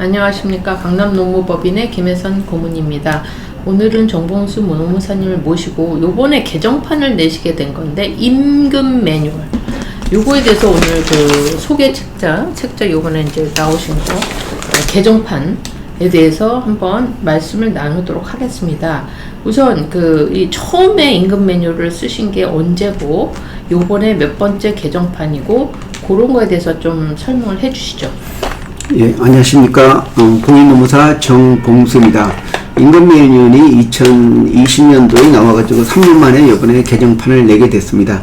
안녕하십니까 강남농무법인의 김혜선 고문입니다. 오늘은 정봉수 노무사님을 모시고 요번에 개정판을 내시게 된 건데 임금 매뉴얼 요거에 대해서 오늘 그 소개 책자 책자 요번에 이제 나오신 거 어, 개정판에 대해서 한번 말씀을 나누도록 하겠습니다. 우선 그이 처음에 임금 매뉴얼을 쓰신 게 언제고 요번에 몇 번째 개정판이고 그런 거에 대해서 좀 설명을 해주시죠. 예, 안녕하십니까. 어, 공인노무사 정봉수입니다. 임금 매뉴얼이 2020년도에 나와가지고 3년 만에 이번에 개정판을 내게 됐습니다.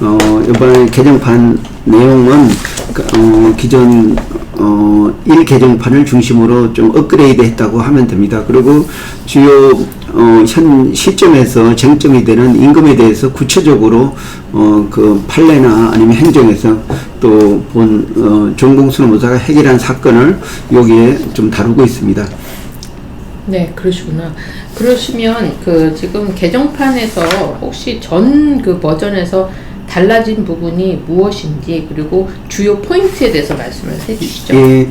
어, 이번에 개정판 내용은 그, 어, 기존 어, 1개정판을 중심으로 좀 업그레이드 했다고 하면 됩니다. 그리고 주요 어, 현 시점에서 쟁점이 되는 임금에 대해서 구체적으로 어, 그 판례나 아니면 행정에서 또본 어, 정봉순 모사가 해결한 사건을 여기에 좀 다루고 있습니다. 네, 그러시구나. 그러시면 그 지금 개정판에서 혹시 전 그 버전에서 달라진 부분이 무엇인지 그리고 주요 포인트에 대해서 말씀을 해주시죠. 예,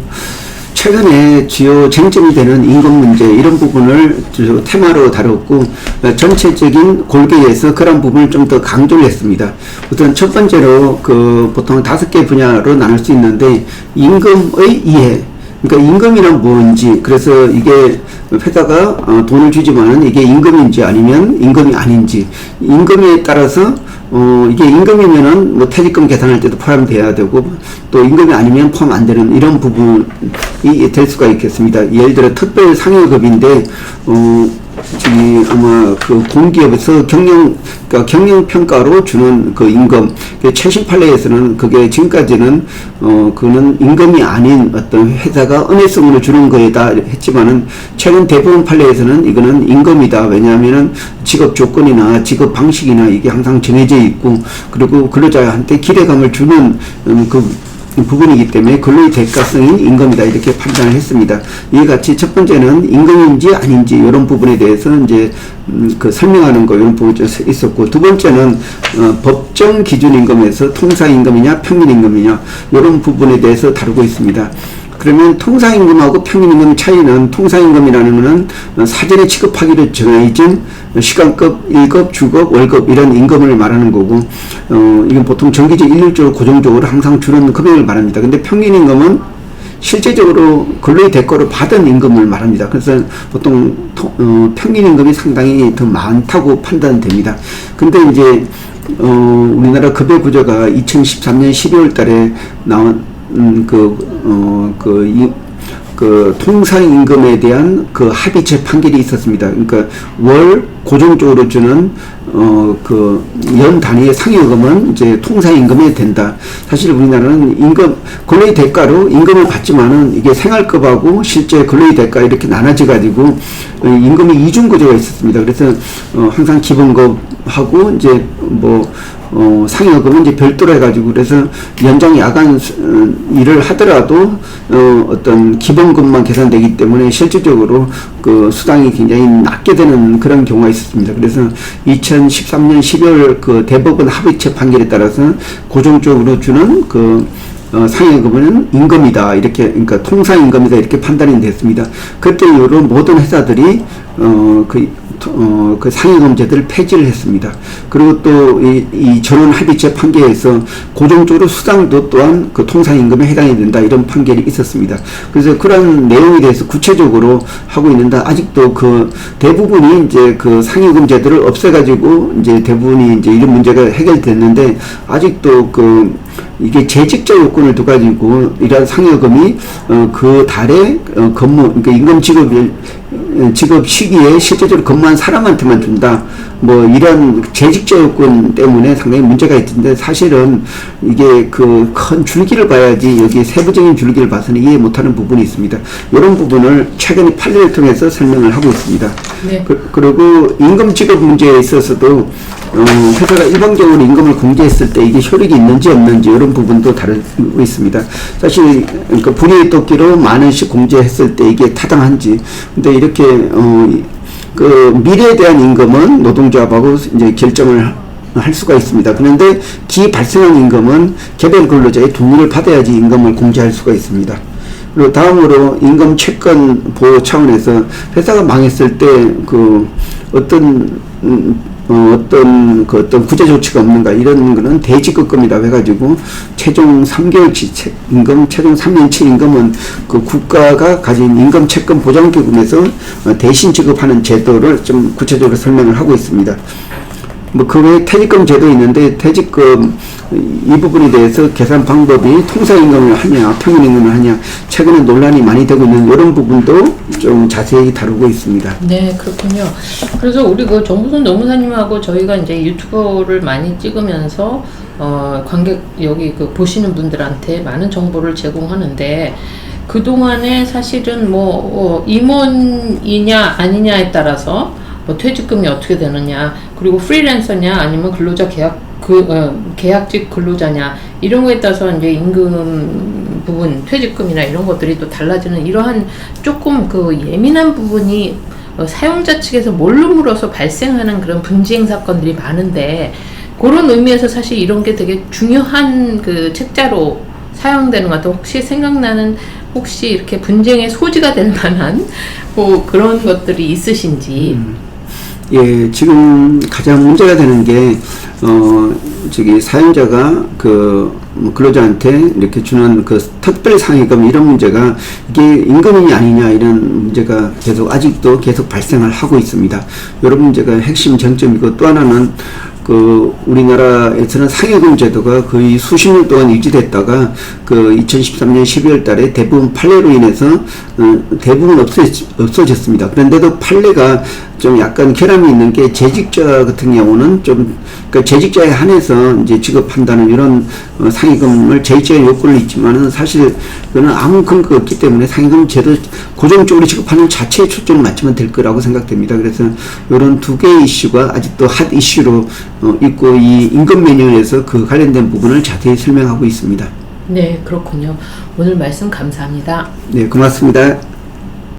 최근에 주요 쟁점이 되는 임금 문제 이런 부분을 주 테마로 다뤘고 어, 전체적인 골개에서 그런 부분을 좀 더 강조를 했습니다. 우선 첫 번째로 그 보통 다섯 개 분야로 나눌 수 있는데 임금의 이해 그러니까 임금이란 뭔지 그래서 이게 회사가 어, 돈을 주지만은 이게 임금인지 아니면 임금이 아닌지 임금에 따라서 어 이게 임금이면은 뭐 퇴직금 계산할 때도 포함돼야 되고 또 임금이 아니면 포함 안 되는 이런 부분이 될 수가 있겠습니다. 예를 들어 특별 상여급인데 어 지금 아마 그 공기업에서 경영 그러니까 경영 평가로 주는 그 임금 그 최신 판례에서는 그게 지금까지는 어 그는 임금이 아닌 어떤 회사가 은혜성을 주는 거에다 했지만은 최근 대부분 판례에서는 이거는 임금이다. 왜냐하면은 직업 조건이나 직업 방식이나 이게 항상 정해져 있고 그리고 근로자한테 기대감을 주는 음, 그 부분이기 때문에 근로의 대가성인 임금이다 이렇게 판단을 했습니다. 이와 같이 첫 번째는 임금인지 아닌지 이런 부분에 대해서 이제 음, 그 설명하는 거 이런 부분이 좀 있었고 두 번째는 어, 법정 기준 임금에서 통사 임금이냐 평균 임금이냐 이런 부분에 대해서 다루고 있습니다. 그러면 통상임금하고 평균임금 차이는 통상임금이라는 것은 어, 사전에 취급하기로 정해진 시간급, 일급, 주급, 월급 이런 임금을 말하는 거고 어 이건 보통 정기적 일률적으로 고정적으로 항상 주는 금액을 말합니다. 근데 평균임금은 실제적으로 근로의 대가로 받은 임금을 말합니다. 그래서 보통 토, 어, 평균 임금이 상당히 더 많다고 판단됩니다. 근데 이제 어, 우리나라 급여 구조가 2013년 12월 달에 나온 음, 그, 어, 그, 이, 그 통상임금에 대한 그 합의체 판결이 있었습니다. 그러니까 월 고정적으로 주는 어 그 연 단위의 상여금은 이제 통상임금이 된다. 사실 우리나라는 임금 근로의 대가로 임금을 받지만은 이게 생활급하고 실제 근로의 대가 이렇게 나눠져 가지고 임금이 이중 구조가 있었습니다. 그래서 어 항상 기본급하고 이제 뭐 어, 상여금은 이제 별도로 해가지고 그래서 연장 야간 수- 어, 일을 하더라도 어, 어떤 기본급만 계산되기 때문에 실질적으로 그 수당이 굉장히 낮게 되는 그런 경우가 있었습니다. 그래서 2013년 12월 그 대법원 합의체 판결에 따라서 고정적으로 주는 그 어, 상여금은 임금이다 이렇게 그러니까 통상 임금이다 이렇게 판단이 됐습니다. 그때 이후로 모든 회사들이 어그 어, 그 상여금제도를 폐지를 했습니다. 그리고 또이 이 전원 합의체 판결에서 고정적으로 수당도 또한 그 통상 임금에 해당이 된다 이런 판결이 있었습니다. 그래서 그런 내용에 대해서 구체적으로 하고 있는데 아직도 그 대부분이 이제 그 상여금 제도를 없애가지고 이제 대부분이 이제 이런 문제가 해결됐는데 아직도 그 이게 재직자 요건을 두 가지고 이러한 상여금이 어, 그 달에 어, 근무 그러니까 임금 지급일 어, 지급 시기에 실제적으로 근무한 사람한테만 준다. 뭐 이런 재직자 요건 때문에 상당히 문제가 있던데 사실은 이게 그 큰 줄기를 봐야지 여기 세부적인 줄기를 봐서는 이해 못하는 부분이 있습니다. 이런 부분을 최근에 판례를 통해서 설명을 하고 있습니다. 네. 그, 리고 임금 지급 문제에 있어서도 어, 회사가 일방적으로 임금을 공제했을 때 이게 효력이 있는지 없는지 이런 부분도 다루고 있습니다. 사실 그 불의의 도끼로 만 원씩 공제했을 때 이게 타당한지 근데 이렇게 어, 이- 그 미래에 대한 임금은 노동조합하고 이제 결정을 할 수가 있습니다. 그런데 기 발생한 임금은 개별 근로자의 동의를 받아야지 임금을 공제할 수가 있습니다. 그리고 다음으로 임금 채권 보호 차원에서 회사가 망했을 때 그 어떤 음, 어, 어떤 그 어떤 구제 조치가 없는가 이런 거는 대지급금이라고 해가지고 최종 3개월치 채- 임금 최종 3년치 임금은 그 국가가 가진 임금 채권 보장 기금에서 어, 대신 지급하는 제도를 좀 구체적으로 설명을 하고 있습니다. 뭐 그 외에 퇴직금 제도 있는데 퇴직금 이 부분에 대해서 계산 방법이 통사임금을 하냐 평균임금을 하냐 최근에 논란이 많이 되고 있는 이런 부분도 좀 자세히 다루고 있습니다. 네, 그렇군요. 그래서 우리 그 정부선 노무사님하고 저희가 이제 유튜브를 많이 찍으면서 어, 관객 여기 그 보시는 분들한테 많은 정보를 제공하는데 그 동안에 사실은 뭐 어, 임원이냐 아니냐에 따라서 뭐 퇴직금이 어떻게 되느냐 그리고 프리랜서냐 아니면 근로자 계약 그 어, 계약직 근로자냐 이런 거에 따라서 이제 임금 부분 퇴직금이나 이런 것들이 또 달라지는 이러한 조금 그 예민한 부분이 어, 사용자 측에서 몰로 물어서 발생하는 그런 분쟁 사건들이 많은데 그런 의미에서 사실 이런 게 되게 중요한 그 책자로 사용되는 것 같아요. 혹시 생각나는 혹시 이렇게 분쟁의 소지가 될 만한 뭐 그런 것들이 있으신지. 예, 지금 가장 문제가 되는 게, 어, 저기, 사용자가 그, 뭐 근로자한테 이렇게 주는 그 특별 상위금 이런 문제가 이게 임금이 아니냐 이런 문제가 계속 아직도 계속 발생을 하고 있습니다. 이런 문제가 핵심 쟁점이고 또 하나는 그 우리나라에서는 상여금 제도가 거의 수십 년 동안 유지됐다가 그 2013년 12월 달에 대부분 판례로 인해서 어, 대부분 없어, 없어졌습니다. 그런데도 판례가 좀 약간 결함이 있는 게 재직자 같은 경우는 좀 그러니까 재직자에 한해서 이제 지급한다는 이런 어, 상여금을 재직자의 요건을 있지만은 사실 그거는 아무 근거가 없기 때문에 상여금 제도 고정적으로 지급하는 자체에 초점을 맞추면 될 거라고 생각됩니다. 그래서 이런 두 개의 이슈가 아직도 핫 이슈로 어, 있고 이 임금 매뉴얼에서 그 관련된 부분을 자세히 설명하고 있습니다. 네, 그렇군요. 오늘 말씀 감사합니다. 네, 고맙습니다.